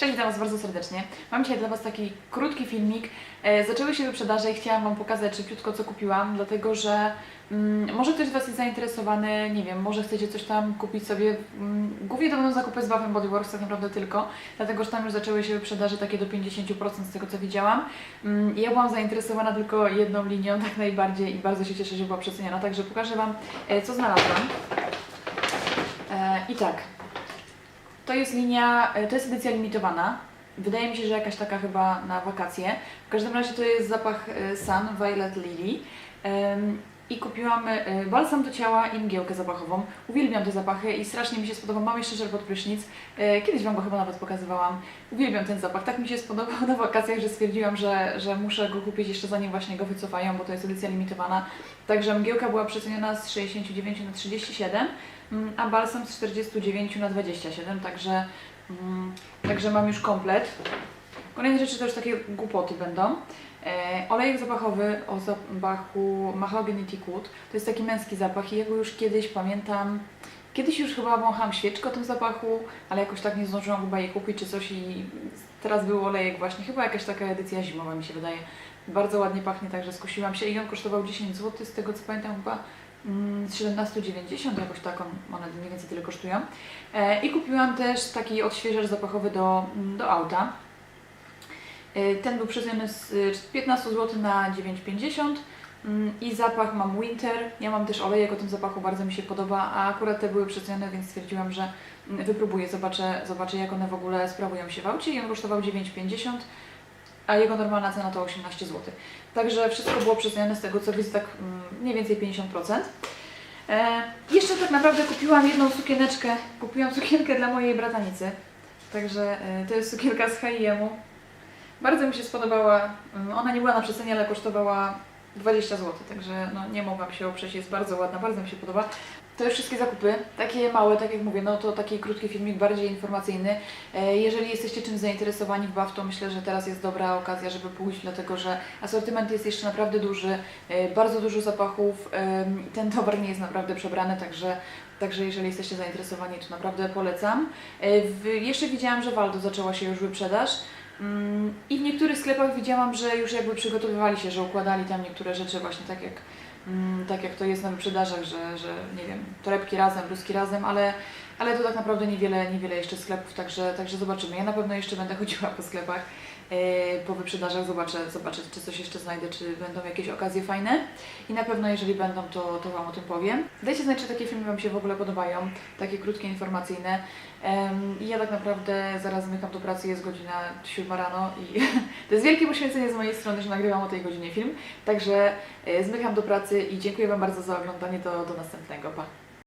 Cześć, witam Was bardzo serdecznie. Mam dzisiaj dla Was taki krótki filmik. E, zaczęły się wyprzedaże i chciałam Wam pokazać szybciutko, co kupiłam, dlatego że mm, może ktoś z Was jest zainteresowany, nie wiem, może chcecie coś tam kupić sobie. Mm, głównie to będą zakupy z Bath Body Works tak naprawdę tylko, dlatego że tam już zaczęły się wyprzedaże takie do 50% z tego, co widziałam. Mm, ja byłam zainteresowana tylko jedną linią, tak najbardziej i bardzo się cieszę, że była przeceniona, także pokażę Wam, e, co znalazłam. E, I tak, to jest linia, e, to jest edycja limitowana. Wydaje mi się, że jakaś taka chyba na wakacje. W każdym razie to jest zapach e, Sun Violet Lily. I kupiłam e, balsam do ciała i mgiełkę zapachową. Uwielbiam te zapachy i strasznie mi się spodobał. Mam jeszcze żel pod prysznic. E, Kiedyś Wam go chyba nawet pokazywałam. Uwielbiam ten zapach. Tak mi się spodobał na wakacjach, że stwierdziłam, że, że muszę go kupić jeszcze zanim właśnie go wycofają, bo to jest edycja limitowana. Także mgiełka była przeceniona z 69 na 37, mm, a balsam z 49 na 27, także, mm, także mam już komplet. Kolejne rzeczy to już takie głupoty będą. E, olejek zapachowy o zapachu Mahogany Teakwood. To jest taki męski zapach i ja go już kiedyś pamiętam. Kiedyś już chyba wąchałam świeczkę o tym zapachu, ale jakoś tak nie zdążyłam chyba jej kupić czy coś i teraz był olejek właśnie, chyba jakaś taka edycja zimowa mi się wydaje. Bardzo ładnie pachnie, także skusiłam się i on kosztował 10 zł, z tego co pamiętam chyba mm, z 17,90 jakoś tak on, one mniej więcej tyle kosztują. E, I kupiłam też taki odświeżacz zapachowy do, mm, do auta. E, Ten był przeceniony z y, 15 zł na 9,50 Mm, i zapach mam Winter. Ja mam też olejek o tym zapachu, bardzo mi się podoba, a akurat te były przecenione, więc stwierdziłam, że mm, wypróbuję, zobaczę, zobaczę jak one w ogóle sprawują się w aucie i on kosztował 9,50 a jego normalna cena to 18 zł. Także wszystko było przecenione z tego co widzę tak mm, mniej więcej 50%. E, jeszcze tak naprawdę kupiłam jedną sukieneczkę, kupiłam sukienkę dla mojej bratanicy. Także e, to jest sukienka z H&M-u. Bardzo mi się spodobała. Ona nie była na przecenie, ale kosztowała 20 zł, także no, nie mogłam się oprzeć, jest bardzo ładna, bardzo mi się podoba. To już wszystkie zakupy, takie małe, tak jak mówię, no to taki krótki filmik, bardziej informacyjny. E, Jeżeli jesteście czymś zainteresowani w BAF, to myślę, że teraz jest dobra okazja, żeby pójść, dlatego że asortyment jest jeszcze naprawdę duży, e, bardzo dużo zapachów, ten towar nie jest naprawdę przebrany, także Także jeżeli jesteście zainteresowani, to naprawdę polecam. E, jeszcze widziałam, że Waldo zaczęła się już wyprzedaż. I w niektórych sklepach widziałam, że już jakby przygotowywali się, że układali tam niektóre rzeczy właśnie tak jak, mm, tak jak to jest na wyprzedażach, że, że nie wiem, torebki razem, bluzki razem, ale, ale to tak naprawdę niewiele, niewiele jeszcze sklepów, także, także zobaczymy. Ja na pewno jeszcze będę chodziła po sklepach, po wyprzedażach, zobaczę, zobaczę, czy coś jeszcze znajdę, czy będą jakieś okazje fajne i na pewno jeżeli będą, to, to Wam o tym powiem. Dajcie znać, czy takie filmy Wam się w ogóle podobają, takie krótkie, informacyjne. I ja tak naprawdę zaraz zmykam do pracy, jest godzina 7 rano i to jest wielkie poświęcenie z mojej strony, że nagrywam o tej godzinie film. Także e, zmykam do pracy i dziękuję Wam bardzo za oglądanie. Do, do następnego. Pa!